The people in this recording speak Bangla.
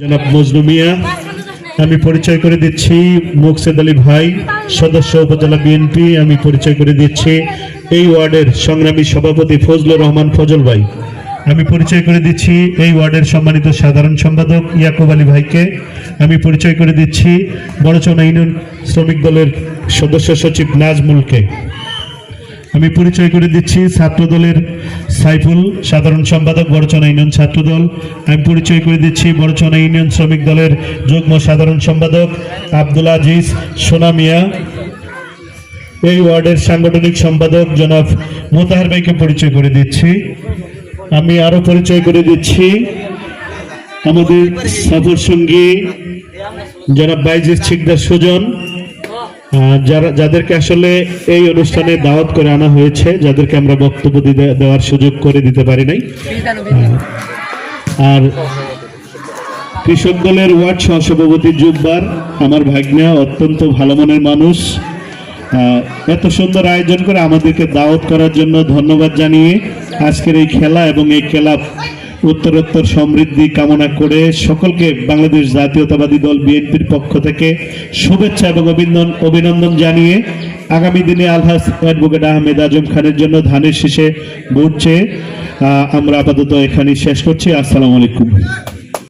জনাব মজনু মিয়া, আমি পরিচয় করে দিচ্ছি মুকসেদ আলী ভাই, সদস্য উপজেলা বিএনপি, আমি পরিচয় করে দিচ্ছি এই ওয়ার্ডের সংগ্রামী সভাপতি ফজলুর রহমান ফজল ভাই। আমি পরিচয় করে দিচ্ছি এই ওয়ার্ডের সম্মানিত সাধারণ সম্পাদক ইয়াকুব আলী ভাইকে। আমি পরিচয় করে দিচ্ছি বড়চনা ইউনিয়ন শ্রমিক দলের সদস্য সচিব নাজমুলকে। আমি পরিচয় করে দিচ্ছি ছাত্রদলের সাইফুল, সাধারণ সম্পাদক, বড়চনা ইউনিয়ন ছাত্রদল। আমি পরিচয় করে দিচ্ছি বড়চনা ইউনিয়ন শ্রমিক দলের যুগ্ম সাধারণ সম্পাদক আব্দুল আজিজ সোনামিয়া এই ওয়ার্ডের সাংগঠনিক সম্পাদক জনাব মোতাহার ভাইকে পরিচয় করে দিচ্ছি। আমি আরও পরিচয় করে দিচ্ছি আমাদের সফর সঙ্গী জনাব বাইজির ছিকদার সুজন। যারা যাদেরকে আসলে এই অনুষ্ঠানে দাওয়াত করে আনা হয়েছে, যাদেরকে আমরা বক্তব্য দেওয়ার সুযোগ করে দিতে পারি নাই। আর কৃষক দলের ওয়ার্ড সহসভাপতি জুব্বার আমার ভাগ্না, অত্যন্ত ভালো মনের মানুষ। এত সুন্দর আয়োজন করে আমাদেরকে দাওয়াত করার জন্য ধন্যবাদ জানিয়ে আজকের এই খেলা এবং এই খেলা উত্তরোত্তর সমৃদ্ধি কামনা করে সকলকে বাংলাদেশ জাতীয়তাবাদী দল বিএনপির পক্ষ থেকে শুভেচ্ছা এবং অভিনন্দন অভিনন্দন জানিয়ে আগামী দিনে আলহাস অ্যাডভোকেট আহমেদ আজম খানের জন্য ধানের শীষে চেয়ে আমরা আপাতত এখানেই শেষ করছি। আসসালামু আলাইকুম।